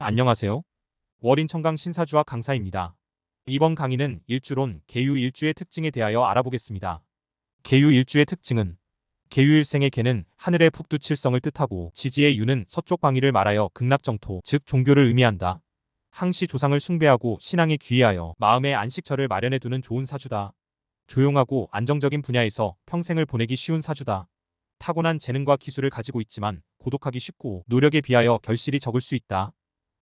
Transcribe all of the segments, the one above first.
안녕하세요. 월인 청강 신사주와 강사입니다. 이번 강의는 일주론 계유 일주의 특징에 대하여 알아보겠습니다. 계유 일주의 특징은 계유일생의 계는 하늘의 북두칠성을 뜻하고 지지의 유는 서쪽 방위를 말하여 극락정토 즉 종교를 의미한다. 항시 조상을 숭배하고 신앙에 귀의하여 마음의 안식처를 마련해 두는 좋은 사주다. 조용하고 안정적인 분야에서 평생을 보내기 쉬운 사주다. 타고난 재능과 기술을 가지고 있지만 고독하기 쉽고 노력에 비하여 결실이 적을 수 있다.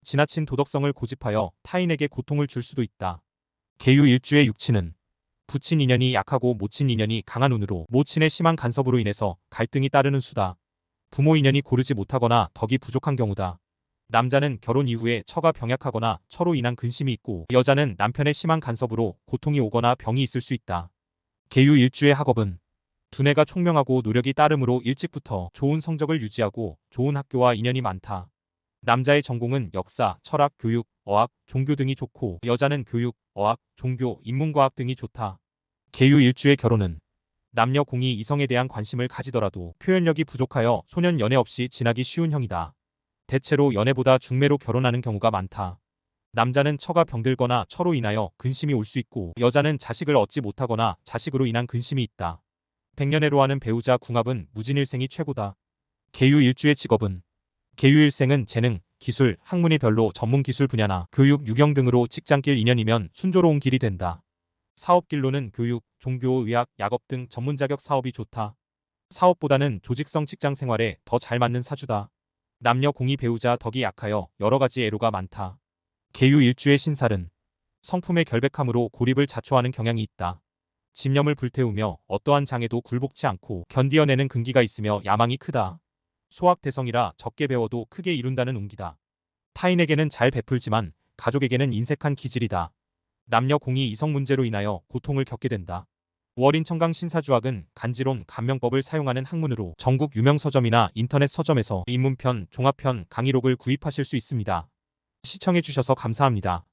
지나친 도덕성을 고집하여 타인에게 고통을 줄 수도 있다. 계유 일주의 육친은 부친 인연이 약하고 모친 인연이 강한 운으로 모친의 심한 간섭으로 인해서 갈등이 따르는 수다. 부모 인연이 고르지 못하거나 덕이 부족한 경우다. 남자는 결혼 이후에 처가 병약하거나 처로 인한 근심이 있고 여자는 남편의 심한 간섭으로 고통이 오거나 병이 있을 수 있다. 계유 일주의 학업은 두뇌가 총명하고 노력이 따름으로 일찍부터 좋은 성적을 유지하고 좋은 학교와 인연이 많다. 남자의 전공은 역사, 철학, 교육, 어학, 종교 등이 좋고 여자는 교육, 어학, 종교, 인문과학 등이 좋다. 계유 일주의 결혼은 남녀 공이 이성에 대한 관심을 가지더라도 표현력이 부족하여 소년 연애 없이 지나기 쉬운 형이다. 대체로 연애보다 중매로 결혼하는 경우가 많다. 남자는 처가 병들거나 처로 인하여 근심이 올 수 있고 여자는 자식을 얻지 못하거나 자식으로 인한 근심이 있다. 백년해로 하는 배우자 궁합은 무진일생이 최고다. 계유 일주의 직업은 계유일생은 재능, 기술, 학문이 별로 전문 기술 분야나 교육, 유경 등으로 직장길 인연이면 순조로운 길이 된다. 사업길로는 교육, 종교, 의학, 약업 등 전문 자격 사업이 좋다. 사업보다는 조직성 직장 생활에 더 잘 맞는 사주다. 남녀 공이 배우자 덕이 약하여 여러 가지 애로가 많다. 계유 일주의 신살은 성품의 결백함으로 고립을 자초하는 경향이 있다. 집념을 불태우며 어떠한 장애도 굴복치 않고 견디어내는 근기가 있으며 야망이 크다. 소학대성이라 적게 배워도 크게 이룬다는 운기다. 타인에게는 잘 베풀지만 가족에게는 인색한 기질이다. 남녀 공이 이성 문제로 인하여 고통을 겪게 된다. 월인 청강 신사주학은 간지론, 간명법을 사용하는 학문으로 전국 유명 서점이나 인터넷 서점에서 입문편, 종합편, 강의록을 구입하실 수 있습니다. 시청해주셔서 감사합니다.